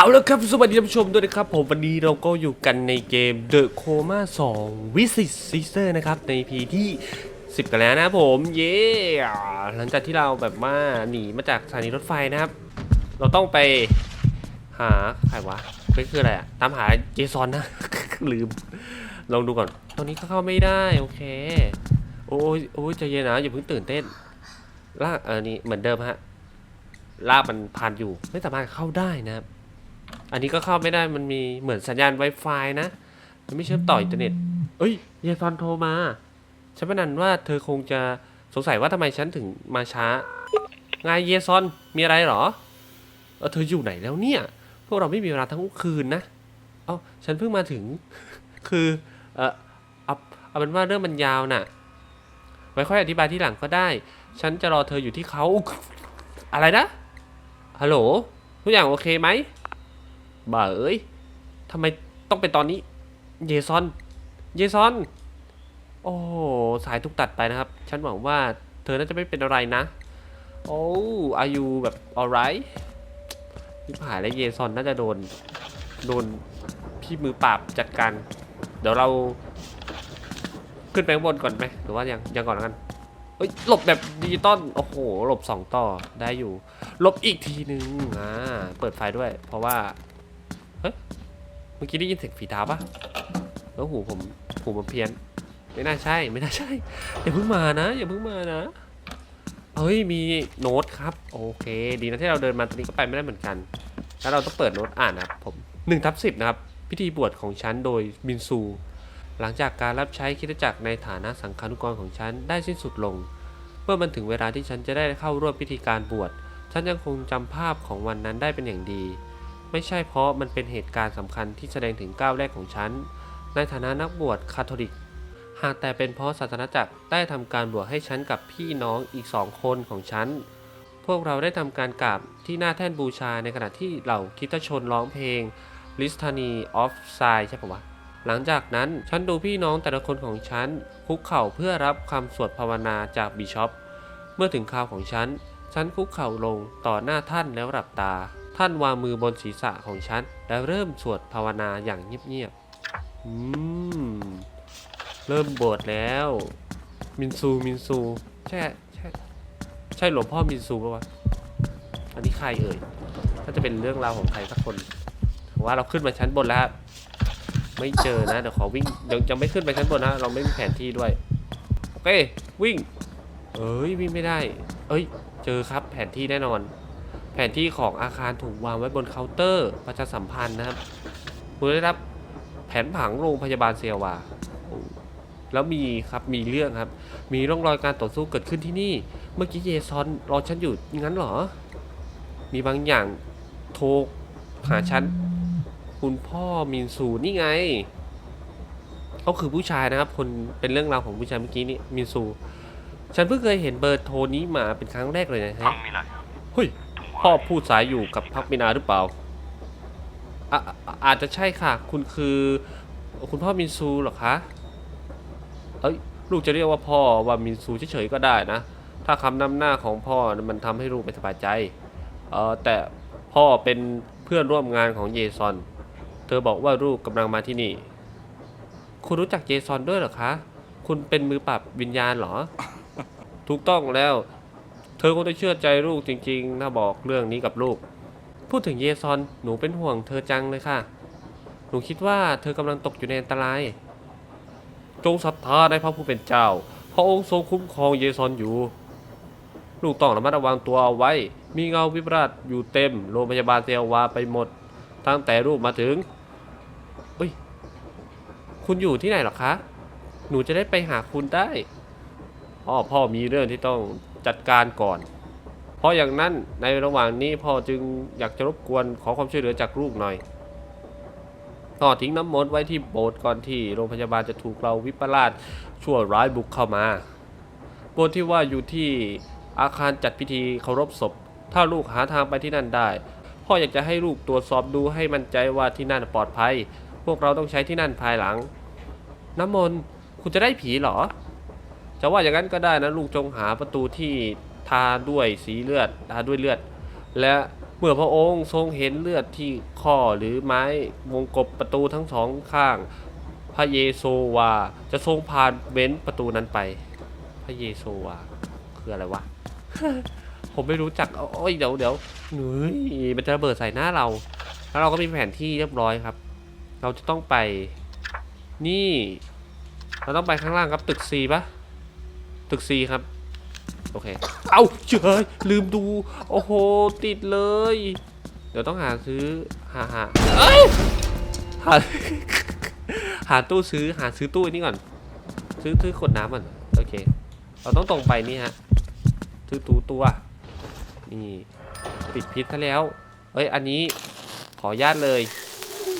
เอาแล้วครับสวัสดีท่านผู้ชมด้วยนะครับ ผมวันนี้เราก็อยู่กันในเกม The Coma 2 Visit Sister นะครับ ใน EP ที่ 10 กันแล้วนะผม เย้หลังจากที่เราแบบว่าหนีมาจากสถานีรถไฟนะครับ เราต้องไปหาใครวะเฮ้ยคืออะไรอะตามหาเจซอนนะ ลืม ลองดูก่อนตอนนี้ก็เข้าไม่ได้ โอเค โอ้ยโอ้ยใจเย็นนะอย่าเพิ่งตื่นเต้นลากเออนี่เหมือนเดิมฮะลากมันผ่านอยู่ไม่สามารถเข้าได้นะครับ อันนี้ก็เข้าไม่ได้มันมีเหมือนสัญญาณ Wi-Fi นะ มันไม่เชื่อมต่ออินเทอร์เน็ต เอ้ยเยซอนโทรมา ฉันพนันว่าเธอคงจะสงสัยว่าทำไมฉันถึงมาช้า ไงเยซอนมีอะไรเหรอ เออเธออยู่ไหนแล้วเนี่ย พวกเราไม่มีเวลาทั้งคืนนะ เอาฉันเพิ่งมาถึง คือ เออเอาเอาเป็นว่าเรื่องมันยาวน่ะ ไว้ค่อยอธิบายที่หลังก็ได้ ฉันจะรอเธออยู่ที่เขาอะไรนะ ฮัลโหล ทุกอย่างโอเคไหม บ้าเอ้ยทำไมต้องเป็นตอนนี้ เยซอน เยซอน โอ้สายถูกตัดไปนะครับ ฉันหวังว่าเธอน่าจะไม่เป็นอะไรนะ โอ้อายุแบบ alright ที่ผ่านแล้วเยซอนน่าจะโดน โดนพี่มือปราบจัดการ เดี๋ยวเราขึ้นไปข้างบนก่อนไหมหรือว่ายังยังก่อนแล้วกันเอ้ยหลบแบบดิจิตอลโอ้โหหลบสองต่อได้อยู่หลบอีกทีนึงอ่าเปิดไฟด้วย เพราะว่า มื่อกี้ได้ยินเสียงฝีเท้าปะแล้วหูผมหูผมเพี้ยน ไม่น่าใช่ไม่น่าใช่ อย่าเพิ่งมานะ อย่าเพิ่งมานะเฮ้ยมีโน้ตครับ โอเค ดีนะที่เราเดินมาตรงนี้ก็ไปไม่ได้เหมือนกัน แล้วเราต้องเปิดโน้ตอ่านนะครับผมหนึ่งทับสิบนะครับ พิธีบวชของฉันโดยบินซู หลังจากการรับใช้คริสตจักรในฐานะสังฆานุกรของฉันได้สิ้นสุดลง เมื่อมันถึงเวลาที่ฉันจะได้เข้าร่วมพิธีการบวชฉันยังคงจำภาพของวันนั้นได้เป็นอย่างดี ไม่ใช่เพราะมันเป็นเหตุการณ์สำคัญที่แสดงถึงก้าวแรกของฉัน ในฐานะนักบวชคาทอลิก หากแต่เป็นเพราะศาสนาจักรได้ทำการบวชให้ฉันกับพี่น้องอีกสองคนของฉัน พวกเราได้ทำการกราบที่หน้าแท่นบูชาในขณะที่เหล่าคิตชนร้องเพลง l i s t a n y of s i ใช่ปะวะหลังจากนั้นฉันดูพี่น้องแต่ละคนของฉันคุกเข่าเพื่อรับคำสวดภาวนาจากบิชอป เมื่อถึงคราวของฉัน ฉันคุกเข่าลงต่อหน้าท่านแล้วหลับตา ท่านวางมือบนศีรษะของฉัน แล้วเริ่มสวดภาวนาอย่างเงียบๆอืม เริ่มบวชแล้ว มินซู มินซู ใช่ ใช่ ใช่หลวงพ่อมินซูปะวะ อันนี้ใครเอ่ยน่าจะเป็นเรื่องราวของใครสักคนว่าเราขึ้นมาชั้นบนแล้วครับไม่เจอนะ เดี๋ยวขอวิ่งเดี๋ยวยังไม่ขึ้นไปชั้นบนนะ เราไม่มีแผนที่ด้วย โอเค วิ่ง เอ้ย วิ่งไม่ได้ เอ้ย เจอครับแผนที่แน่นอน แผนที่ของอาคารถูกวางไว้บนเคาน์เตอร์ประชาสัมพันธ์นะครับคุณได้รับแผนผังโรงพยาบาลเซียวาแล้วมีครับมีเรื่องครับ มีร่องรอยการต่อสู้เกิดขึ้นที่นี่ เมื่อกี้เยซอนรอฉันอยู่งั้นเหรอ มีบางอย่างโทรหาฉันคุณพ่อมินซูนี่ไงเขาคือผู้ชายนะครับ คนเป็นเรื่องราวของผู้ชายเมื่อกี้นี่มินซู ฉันเพิ่งเคยเห็นเบอร์โทรนี้มาเป็นครั้งแรกเลยนะฮะเฮ้ย พ่อพูดสายอยู่กับพักมินาหรือเปล่าอะอาจจะใช่ค่ะ คุณคือคุณพ่อมินซูหรอคะ เอ้ยลูกจะเรียกว่าพ่อว่ามินซูเฉยๆก็ได้นะ ถ้าคำนำหน้าของพ่อมันทำให้ลูกไม่สบายใจ เออแต่พ่อเป็นเพื่อนร่วมงานของเยซอน เธอบอกว่าลูกกำลังมาที่นี่ คุณรู้จักเยซอนด้วยเหรอคะ คุณเป็นมือปราบวิญญาณเหรอ ถูกต้องแล้ว เธอคงจะเชื่อใจลูกจริงๆ ถ้าบอกเรื่องนี้กับลูก พูดถึงเยซอน หนูเป็นห่วงเธอจังเลยค่ะ หนูคิดว่าเธอกำลังตกอยู่ในอันตราย จงศรัทธาในพระผู้เป็นเจ้า พระองค์ทรงคุ้มครองเยซอนอยู่ ลูกต้องระมัดระวังตัวเอาไว้ มีเงาวิปราชอยู่เต็ม โรงพยาบาลเซลวาไปหมด ตั้งแต่ลูกมาถึงเอ้ย คุณอยู่ที่ไหนหรอคะ หนูจะได้ไปหาคุณได้ พ่อพ่อมีเรื่องที่ต้อง จัดการก่อน เพราะอย่างนั้นในระหว่างนี้พ่อจึงอยากจะรบกวนขอความช่วยเหลือจากลูกหน่อยพ่อทิ้งน้ำมนต์ไว้ที่โบสถ์ก่อนที่โรงพยาบาลจะถูกเราวิปลาสชั่วร้ายบุกเข้ามาโบสถ์ที่ว่าอยู่ที่อาคารจัดพิธีเคารพศพ ถ้าลูกหาทางไปที่นั่นได้ พ่ออยากจะให้ลูกตรวจสอบดูให้มั่นใจว่าที่นั่นปลอดภัย พวกเราต้องใช้ที่นั่นภายหลัง น้ำมนต์คุณจะได้ผีเหรอ จะว่าอย่างนั้นก็ได้นะลูกจงหาประตูที่ทาด้วยสีเลือดทาด้วยเลือด และเมื่อพระองค์ทรงเห็นเลือดที่ข้อหรือไม้วงกบประตูทั้งสองข้าง พระเยโซวาจะทรงผ่านเว้นประตูนั้นไป พระเยโซวาคืออะไรวะ ผมไม่รู้จักโอ้ยเดี๋ยวเดี๋ยวหนุยมันจะระเบิดใส่หน้าเรา แล้วเราก็มีแผนที่เรียบร้อยครับ เราจะต้องไป นี่ เราต้องไปข้างล่างครับตึก C ปะ ตึก C ครับ โอเค เอาเฉยลืมดู โอ้โห ติดเลย เดี๋ยวต้องหาซื้อ หาหาเอ้ยหา หาตู้ซื้อ หาซื้อตู้นี้ก่อน ซื้อซื้อขวดน้ำก่อน โอเค เราต้องตรงไปนี่ฮะ ซื้อตู้ตัว นี่ ปิดพิษซะแล้ว เอ้ย อันนี้ขออนุญาตเลย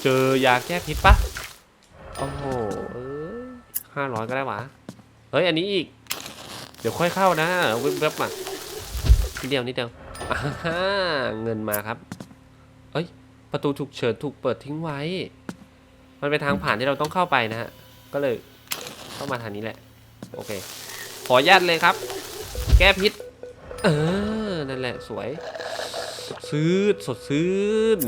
เจอยาแก้พิษปะโอ้โห เอ้ยห้าร้อยก็ได้หวะเฮ้ย อันนี้อีก เดี๋ยวค่อยเข้านะเว็บเว็บๆอะนิดเดียวนิดเดียวเงินมาครับ เอ้ย ประตูฉุกเฉินถูกเปิดทิ้งไว้ มันเป็นทางผ่านที่เราต้องเข้าไปนะฮะ ก็เลยเข้ามาทางนี้แหละ โอเค ขอญาตเลยครับ แก้พิษ เออ นั่นแหละสวย สดชื่นสดชื่น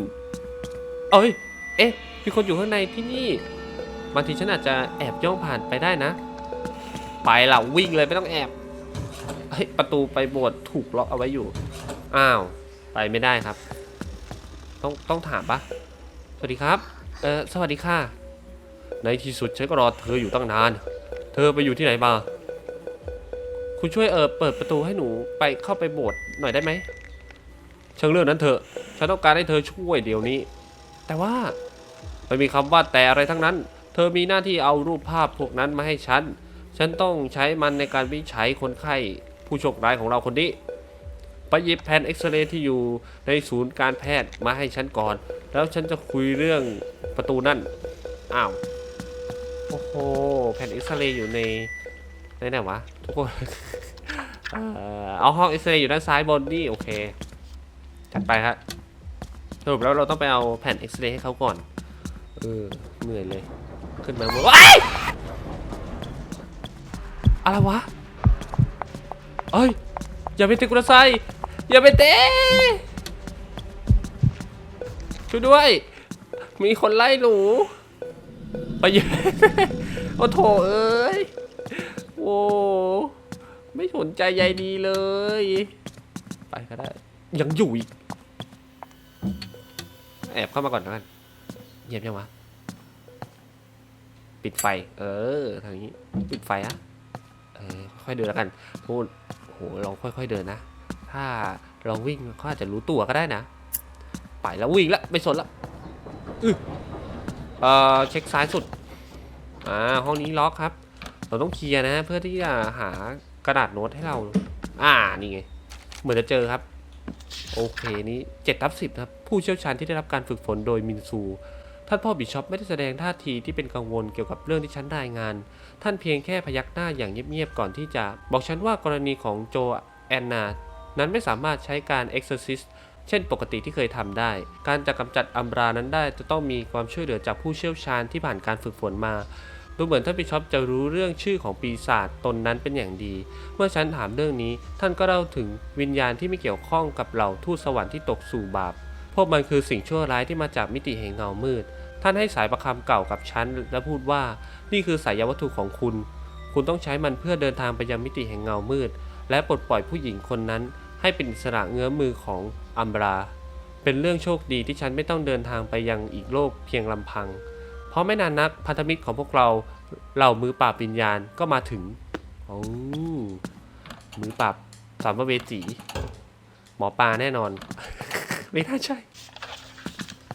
เอ้ย เอ๊ะ มีคนอยู่ข้างในที่นี่บางทีฉันอาจจะแอบย่องผ่านไปได้นะ ไปเราวิ่งเลยไม่ต้องแอบ เฮ้ยประตูไปโบสถ์ถูกล็อกเอาไว้อยู่ อ้าว ไปไม่ได้ครับ ต้องต้องถามปะสวัสดีครับ เออสวัสดีค่ะ ในที่สุดฉันก็รอเธออยู่ตั้งนาน เธอไปอยู่ที่ไหนมา คุณช่วยเออเปิดประตูให้หนูไปเข้าไปโบสถ์หน่อยได้ไหมเชิงเรื่องนั้นเถอะ ฉันต้องการให้เธอช่วยเดี๋ยวนี้ แต่ว่าไม่มีคำว่าแต่อะไรทั้งนั้น เธอมีหน้าที่เอารูปภาพพวกนั้นมาให้ฉัน ฉันต้องใช้มันในการวิจัยคนไข้ ผู้โชคร้ายของเราคนนี้ไปหยิบแผ่นเอ็กซเรย์ที่อยู่ในศูนย์การแพทย์มาให้ฉันก่อน แล้วฉันจะคุยเรื่องประตูนั่น อ้าว โอ้โห แผ่นเอ็กซเรย์อยู่ในในไหนวะ ทุกคน เอาห้องเอ็กซเรย์อยู่ด้านซ้ายบนนี่โอเคจัดไปครับสรุปแล้วเราต้องไปเอาแผ่นเอ็กซเรย์ให้เขาก่อน เออ เหนื่อยเลย ขึ้นมาบนว้ายอะไรวะ เอ้ยอย่าไปเตะกุลไซอย่าไปเตะช่วยด้วย มีคนไล่หนูไปเยอะโอ้โถเอ้ยโอ้ไม่สนใจใยดีเลย ไปก็ได้ ยังอยู่อีก แอบเข้ามาก่อนแล้วกันเงียบยังวะ ปิดไฟ เออ ทางนี้ ปิดไฟอะเออค่อยเดินแล้วกันพูด เราค่อย ๆเดินนะ ถ้าเราวิ่งเขาอาจจะรู้ตัวก็ได้นะ ไปแล้ววิ่งแล้วไม่สนละอือเออเช็คซ้ายสุด อ่าห้องนี้ล็อกครับ เราต้องเคลียร์นะ เพื่อที่จะหากระดาษโน้ตให้เรา อ่านี่ไง เหมือนจะเจอครับ โอเคนี้7ทับ10ครับ ผู้เชี่ยวชาญที่ได้รับการฝึกฝนโดยมินซู ท่านพ่อบิชอปไม่ได้แสดงท่าทีที่เป็นกังวลเกี่ยวกับเรื่องที่ฉันรายงาน ท่านเพียงแค่พยักหน้าอย่างเงียบๆก่อนที่จะบอกฉันว่ากรณีของโจแอนนา นั้นไม่สามารถใช้การเอ็กซ์ซิสเช่นปกติที่เคยทำได้ การจะกำจัดอัมบรานั้นได้จะต้องมีความช่วยเหลือจากผู้เชี่ยวชาญที่ผ่านการฝึกฝนมาดูเหมือนท่านบิชอปจะรู้เรื่องชื่อของปีศาจตนนั้นเป็นอย่างดี เมื่อฉันถามเรื่องนี้ ท่านก็เล่าถึงวิญญาณที่ไม่เกี่ยวข้องกับเหล่าทูตสวรรค์ที่ตกสู่บาป พวกมันคือสิ่งชั่วร้ายที่มาจากมิติแห่งเงามืด ท่านให้สายประคำเก่ากับฉันและพูดว่านี่คือสายวัตถุของคุณ คุณต้องใช้มันเพื่อเดินทางไปยังมิติแห่งเงามืด และปลดปล่อยผู้หญิงคนนั้น ให้เป็นอิสระเงื้อมือของอัมบรา เป็นเรื่องโชคดีที่ฉันไม่ต้องเดินทางไปยังอีกโลกเพียงลำพัง เพราะไม่นานนักพันธมิตรของพวกเราเหล่ามือปราบวิญญาณก็มาถึงโอ้มือปราบสามเวจีหมอปลาแน่นอน ไม่น่าใช่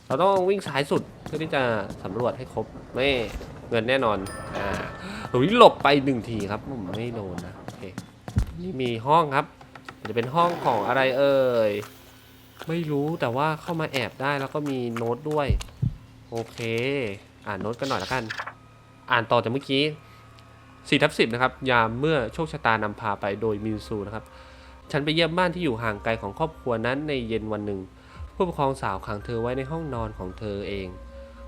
เราต้องวิ่งสายสุด เพื่อที่จะสำรวจให้ครบไม่เงินแน่นอนอ่าหลุยหลบไปหนึ่งทีครับผมไม่โดนนะโอเคนี่มีห้องครับ จะเป็นห้องของอะไรเอ่ยไม่รู้แต่ว่าเข้ามาแอบได้แล้วก็มีโน้ตด้วย โอเค อ่านโน้ตกันหน่อยละกัน อ่านต่อจากเมื่อกี้4ทับ10 นะครับ ยามเมื่อโชคชะตานำพาไปโดยมินซูนะครับ ฉันไปเยี่ยมบ้านที่อยู่ห่างไกลของครอบครัวนั้นในเย็นวันหนึ่ง ผู้ปกครองสาวขังเธอไว้ในห้องนอนของเธอเอง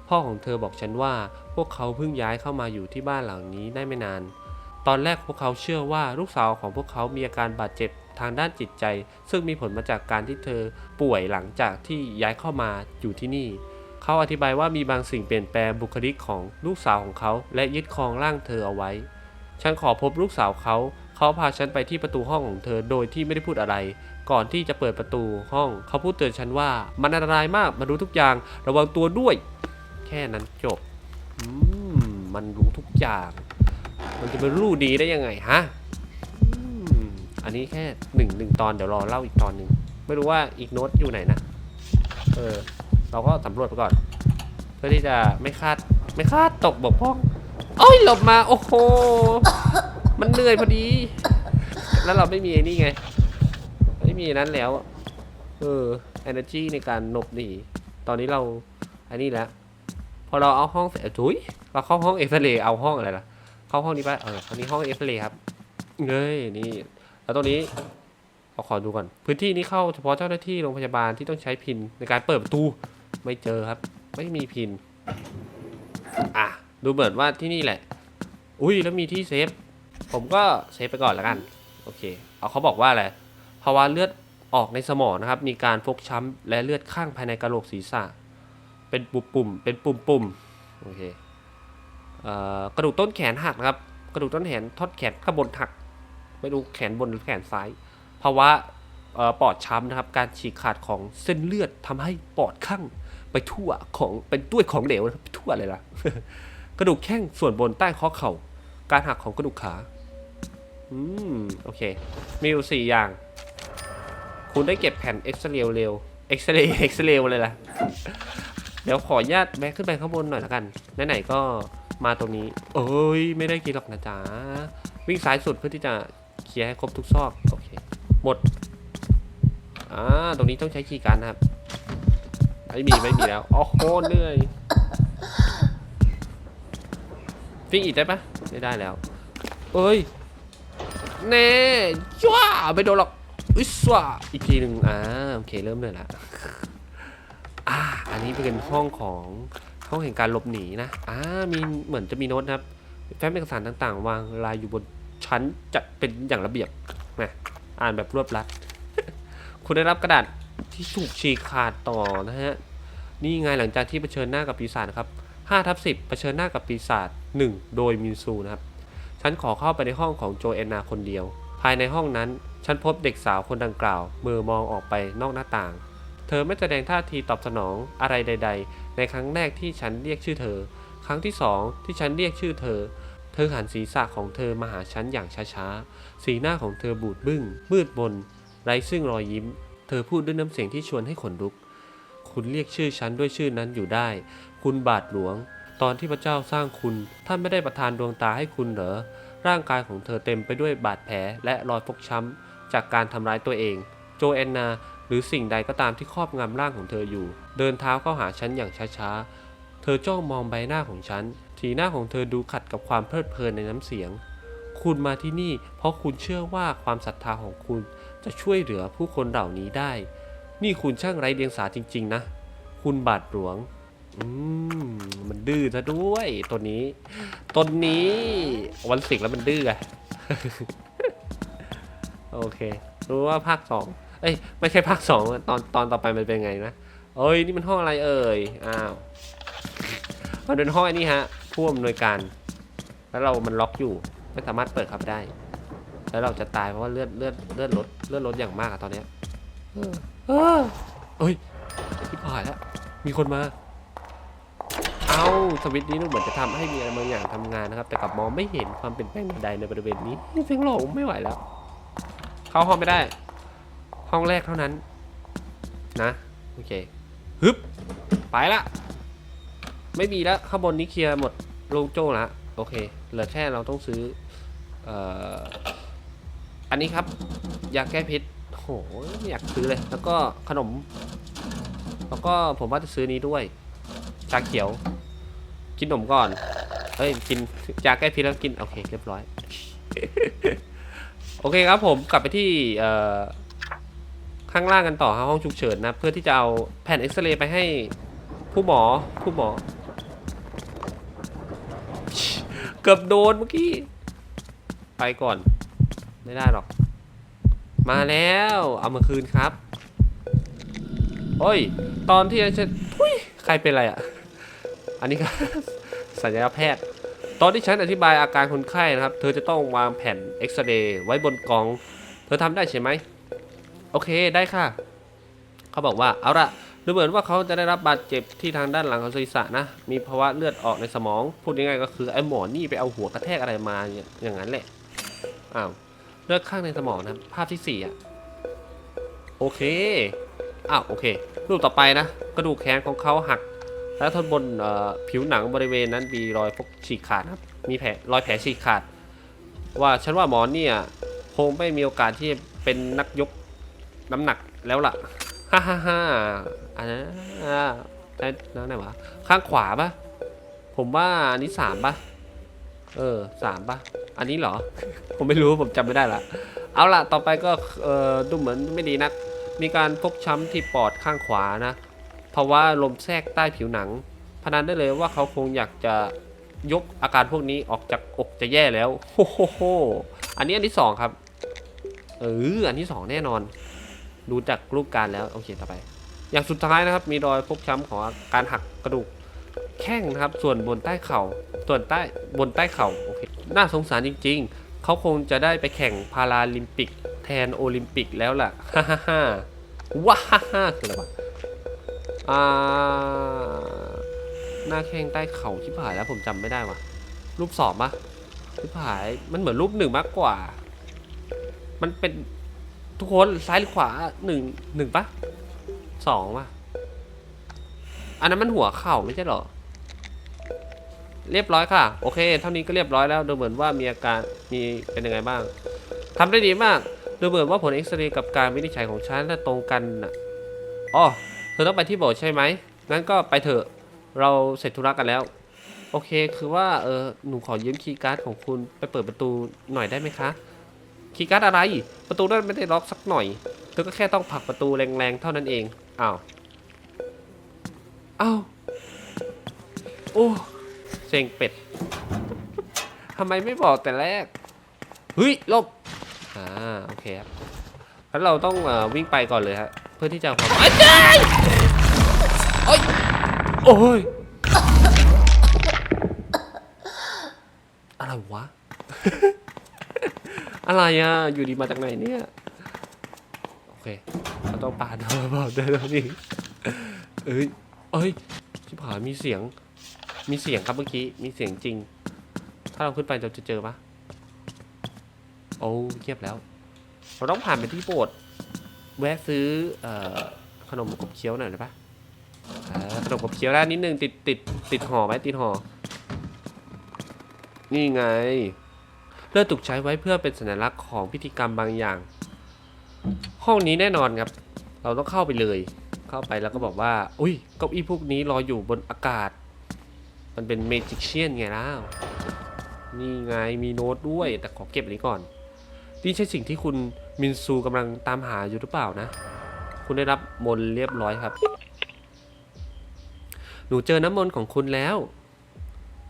พ่อของเธอบอกฉันว่า พวกเขาเพิ่งย้ายเข้ามาอยู่ที่บ้านหลังนี้ได้ไม่นาน ตอนแรกพวกเขาเชื่อว่าลูกสาวของพวกเขามีอาการบาดเจ็บทางด้านจิตใจ ซึ่งมีผลมาจากการที่เธอป่วยหลังจากที่ย้ายเข้ามาอยู่ที่นี่ เขาอธิบายว่ามีบางสิ่งเปลี่ยนแปลงบุคลิกของลูกสาวของเขา และยึดครองร่างเธอเอาไว้ ฉันขอพบลูกสาวเขา เขาพาฉันไปที่ประตูห้องของเธอโดยที่ไม่ได้พูดอะไร ก่อนที่จะเปิดประตูห้อง เขาพูดเตือนฉันว่ามันอันตรายมากมันรู้ทุกอย่างระวังตัวด้วย แค่นั้นจบ อืม มันรู้ทุกอย่าง มันจะไปรู้ดีได้ยังไงฮะอืมอันนี้แค่หนึ่งหนึ่งตอนเดี๋ยวรอเล่าอีกตอนหนึ่ง ไม่รู้ว่าอีกโน้ตอยู่ไหนนะ เออ เราก็สำรวจไปก่อน เพื่อที่จะไม่คาดไม่คาดตกบกพร่องโอ้ยหลบมา โอ้โห มันเหนื่อยพอดี แล้วเราไม่มีไอ้นี่ไง ไม่มีนั้นแล้ว เออ energy ในการหลบหนี ตอนนี้เราอันนี้แล้ว พอเราเอาห้องเสร็จถุยเราเข้าห้องเอ็กซเรย์เอาห้องอะไรล่ะ เข้าห้องนี้ไปเออตอนนี้ห้องเอ็กซเรย์ครับเฮ้ยนี่แล้วตรงนี้เราขอดูก่อน พื้นที่นี้เข้าเฉพาะเจ้าหน้าที่โรงพยาบาลที่ต้องใช้พินในการเปิดประตูไม่เจอครับ ไม่มีพินอะดูเหมือนว่าที่นี่แหละ อุ้ยแล้วมีที่เซฟ ผมก็เซฟไปก่อนแล้วกัน โอเค เอาเขาบอกว่าอะไรภาวะเลือดออกในสมองนะครับ มีการฟกช้ำและเลือดข้างภายในกระโหลกศีรษะ เป็นปุ่มปุ่มเป็นปุ่มปุ่มโอเคเอ่อกระดูกต้นแขนหักนะครับ กระดูกต้นแขนทอนแขนข้างบนหักไม่รู้แขนบนหรือแขนซ้ายภาวะเอ่อปอดช้ำนะครับ การฉีกขาดของเส้นเลือดทำให้ปอดข้างไปทั่วของเป็นด้วยของเหลวนะครับไปทั่วเลยล่ะ กระดูกแข้งส่วนบนใต้ข้อเข่า การหักของกระดูกขาอืมโอเค มีอยู่สี่อย่าง คุณได้เก็บแผ่นเอ็กซเรย์เร็วเอ็กซเรย์เอ็กซเรย์เลยล่ะ เดี๋ยวขออนุญาตแวะขึ้นไปข้างบนหน่อยละกัน ไหนๆก็มาตรงนี้ เอ้ย ไม่ได้กินหรอกนะจ๊ะ วิ่งซ้ายสุดเพื่อที่จะเคลียร์ให้ครบทุกซอก โอเค หมด อ่า ตรงนี้ต้องใช้คีย์การดนะครับ ไม่มีไม่มีแล้วโอ้โหเหนื่อยวิ่งอีกได้ปะไม่ได้แล้ว เอ้ย แน่จ้าไม่โดนหรอกอิสวาอีกทีหนึ่งอ่า โอเค เริ่มเลยละ นนี้เป็นห้องของห้องแห่งการหลบหนีนะอ่ามีเหมือนจะมีโน้ตนะครับแฟ้มเอกสารต่างๆ วางรายอยู่บนชั้นจัดเป็นอย่างระเบียบนะอ่านแบบรวบรัด คุณได้รับกระดาษที่ถูกฉีกขาดต่อนะฮะนี่ไงหลังจากที่เผชิญหน้ากับปีศาจครับ5ทับ10เผชิญหน้ากับปีศาจ1 โดยมินซูนะครับ ฉันขอเข้าไปในห้องของโจแอนนาคนเดียว ภายในห้องนั้น ฉันพบเด็กสาวคนดังกล่าวมือมองออกไปนอกหน้าต่าง เธอไม่แสดงท่าทีตอบสนองอะไรใด ๆ ในครั้งแรกที่ฉันเรียกชื่อเธอ ครั้งที่สองที่ฉันเรียกชื่อเธอ เธอหันศีรษะของเธอมาหาฉันอย่างช้าๆ สีหน้าของเธอบูดบึ้ง มืดมนไร้ซึ่งรอยยิ้ม เธอพูดด้วยน้ำเสียงที่ชวนให้ขนลุก คุณเรียกชื่อฉันด้วยชื่อนั้นอยู่ได้ คุณบาทหลวง ตอนที่พระเจ้าสร้างคุณ ท่านไม่ได้ประทานดวงตาให้คุณเหรอ ร่างกายของเธอเต็มไปด้วยบาดแผลและรอยฟกช้ำจากการทำร้ายตัวเอง โจแอนนา หรือสิ่งใดก็ตามที่ครอบงำร่างของเธออยู่ เดินเท้าเข้าหาฉันอย่างช้าๆ เธอจ้องมองใบหน้าของฉันสีหน้าของเธอดูขัดกับความเพลิดเพลินในน้ำเสียง คุณมาที่นี่ เพราะคุณเชื่อว่าความศรัทธาของคุณจะช่วยเหลือผู้คนเหล่านี้ได้ นี่คุณช่างไร้เดียงสาจริง ๆ นะ คุณบาทหลวง อืม มันดื้อซะด้วยตัวนี้ตัวนี้ วันสิงแล้วมันดื้อไงโอเค รู้ว่าภาคสอง เอ้ยไม่ใช่ภาคสองตอนตอนต่อไปมันเป็นไงนะเอ้ยนี่มันห้องอะไรเอ่ยอ้าวมันเป็นห้องไอ้นี่ฮะผู้อำนวยการ แล้วเรามันล็อกอยู่ไม่สามารถเปิดเข้าได้ แล้วเราจะตายเพราะว่าเลือดเลือดเลือดลดเลือดลดอย่างมากอะตอนเนี้ยเออเออเอ้ยที่ผ่านแล้วมีคนมาเอาสวิตช์นี้ดูเหมือนจะทำให้มีอะไรบางอย่างทำงานนะครับ แต่กลับมองไม่เห็นความเปลี่ยนแปลงใดในบริเวณนี้เสียงหลงไม่ไหวแล้ว เข้าห้องไม่ได้ ห้องแรกเท่านั้น นะโอเคฮึบไปละไม่มีแล้วข้างบนนี้เคลียร์หมดโลงโจ้ละโอเคเหลือแค่เราต้องซื้อเอ่ออันนี้ครับยาแก้พิษโหอยากซื้อเลย แล้วก็ขนม แล้วก็ผมว่าจะซื้อนี้ด้วยชาเขียว กินขนมก่อนเฮ้ยกินยาแก้พิษแล้วกินโอเคเรียบร้อย โอเคครับผมกลับไปที่เอ่อ ข้างล่างกันต่อครับห้องฉุกเฉินนะเพื่อที่จะเอาแผ่นเอ็กซเรย์ไปให้ผู้หมอผู้หมอ เกือบโดนเมื่อกี้ ไปก่อน ไม่ได้หรอก มาแล้ว เอามาคืนครับ โอ้ย ตอนที่ฉันทุยใครเป็นอะไรอะ อันนี้ก็สัญญาแพทย์ ตอนที่ฉันอธิบายอาการคนไข้นะครับ เธอจะต้องวางแผ่นเอ็กซเรย์ไว้บนกอง เธอทำได้ใช่ไหม โอเคได้ค่ะ เขาบอกว่าเอาละดูเหมือนว่าเขาจะได้รับบาดเจ็บที่ทางด้านหลังของศีรษะนะ มีภาวะเลือดออกในสมอง พูดง่ายๆก็คือไอ้หมอนี่ไปเอาหัวกระแทกอะไรมาอย่างนั้นแหละ อ้าวเลือดข้างในสมองนะ ภาพที่สี่อะ โอเค อ้าวโอเค รูปต่อไปนะ กระดูกแขนของเขาหัก แล้วท่อนบนผิวหนังบริเวณนั้นมีรอยพกฉีกขาดครับ มีแผลรอยแผลฉีกขาด ว่าฉันว่าหมอนี่คงไม่มีโอกาสที่จะเป็นนักยก น้ำหนักแล้วล่ะฮ่าฮ่าฮ่าอันนั้นอ่าไอ้นั่นไหนวะข้างขวาปะผมว่าอันนี้สามปะเออสามปะอันนี้เหรอ ผมไม่รู้ผมจำไม่ได้ละเอาล่ะต่อไปก็เออดูเหมือนไม่ดีนัก มีการฟกช้ำที่ปอดข้างขวานะเพราะว่าลมแทรกใต้ผิวหนังพนันได้เลยว่าเขาคงอยากจะยกอาการพวกนี้ออกจากอกจะแย่แล้วโฮโฮโฮอันนี้อันที่สองครับ เอออันที่สองแน่นอน ดูจากรูปการแล้วโอเคต่อไป อย่างสุดท้ายนะครับ มีรอยฟกช้ำของการหักกระดูกแข้งนะครับ ส่วนบนใต้เข่าส่วนใต้บนใต้เข่าโอเคน่าสงสารจริง ๆ เขาคงจะได้ไปแข่งพาราลิมปิก แทนโอลิมปิกแล้วล่ะฮ่าฮ่าฮ่าว้าฮ่าฮ่าคืออะไรวะอ่าหน้าแข้งใต้เข่าที่ผายแล้วผมจำไม่ได้ว่ะ รูปสอบปะที่ผายมันเหมือนรูปหนึ่งมากกว่า มันเป็น ทุกคนซ้ายหรือขวาหนึ่งหนึ่งปะสองปะอันนั้นมันหัวเข่าไม่ใช่หรอ เรียบร้อยค่ะ โอเค เท่านี้ก็เรียบร้อยแล้วดูเหมือนว่ามีอาการมีเป็นยังไงบ้างทำได้ดีมากดูเหมือนว่าผลเอ็กซเรย์กับการวินิจฉัยของฉันน่ะตรงกันน่ะอ๋อเธอต้องไปที่โบสถ์ใช่ไหมงั้นก็ไปเถอะเราเสร็จธุระกันแล้ว โอเคคือว่าเออหนูขอยืมคีย์การ์ดของคุณไปเปิดประตูหน่อยได้ไหมคะ คีย์การ์ดอะไร ประตูนั้นไม่ได้ล็อกสักหน่อย เธอก็แค่ต้องผลักประตูแรงๆ เท่านั้นเอง อ้าว อ้าว โอ้เซ็งเป็ด ทำไมไม่บอกแต่แรก เฮ้ยลบ อ่า โอเคครับงั้นเราต้องอวิ่งไปก่อนเลยฮะ เพื่อที่จะอาความอาจารย์โอ้ยโอ้ยอะไรวะ อะไรอะ อยู่ดีมาจากไหนเนี่ย โอเคเราต้องปาดเราบอกได้แล้วนี่เอ้ยเอ้ยชิบหายมีเสียง มีเสียงครับเมื่อกี้ มีเสียงจริง ถ้าเราขึ้นไปเราจะเจอปะโอ้เงียบแล้ว เราต้องผ่านไปที่โบสถ์แวะซื้อเอ่อขนมกบเคี้ยวหน่อยได้ปะอ่าขนมกบเคี้ยวได้นิดนึงติดติดติดห่อไหมติดห่อนี่ไง เลือดถูกใช้ไว้เพื่อเป็นสัญลักษณ์ของพิธีกรรมบางอย่าง ห้องนี้แน่นอนครับ เราต้องเข้าไปเลย เข้าไปแล้วก็บอกว่า อุ้ยเก้าอี้พวกนี้ลอยอยู่บนอากาศ มันเป็นเมจิกเชียนไงล่ะนี่ไงมีโน้ตด้วย แต่ขอเก็บอันนี้ก่อน นี่ใช่สิ่งที่คุณมินซูกำลังตามหาอยู่หรือเปล่านะ คุณได้รับมนเรียบร้อยครับ หนูเจอน้ำมนต์ของคุณแล้ว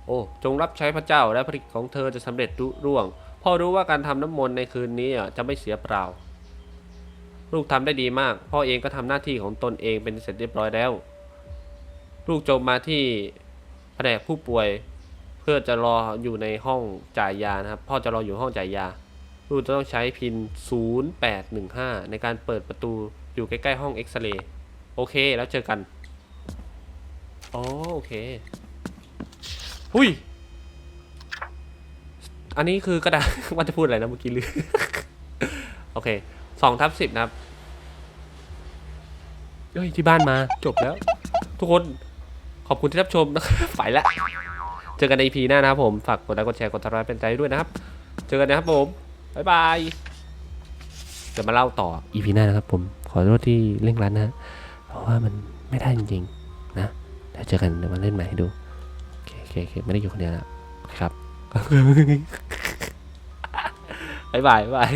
โอ้ จงรับใช้พระเจ้าและผลิตของเธอจะสำเร็จรุร่วง พ่อรู้ว่าการทำน้ำมนต์ในคืนนี้จะไม่เสียเปล่า ลูกทำได้ดีมาก พ่อเองก็ทำหน้าที่ของตนเองเป็นเสร็จเรียบร้อยแล้ว ลูกจงมาที่แผนกผู้ป่วย เพื่อจะรออยู่ในห้องจ่ายยานะครับ พ่อจะรออยู่ห้องจ่ายยา ลูกจะต้องใช้พิน 0815 ในการเปิดประตูอยู่ใกล้ๆห้องเอ็กซเรย์โอเค แล้วเจอกัน อ๋อ โอเค หุ้ย อันนี้คือกระดาษ ว่าจะพูดอะไรนะเมื่อกี้ลืม โอเค สองทับสิบนะครับ เฮ้ย ที่บ้านมาจบแล้ว ทุกคนขอบคุณที่รับชมนะครับไปละ เจอกันใน EP หน้านะครับผม ฝากกดไลค์กดแชร์กดติดตามเป็นใจด้วยนะครับ เจอกันนะครับผม บ๊ายบายจะมาเล่าต่อ EP หน้านะครับผม ขอโทษที่เร่งรัดนะ เพราะว่ามันไม่ได้จริงๆนะ เดี๋ยวเจอกันเดี๋ยวมาเล่นใหม่ให้ดู เคโอเคไม่ได้อยู่คนเดียวแล้วครับบ๊ายบายบ๊ายบาย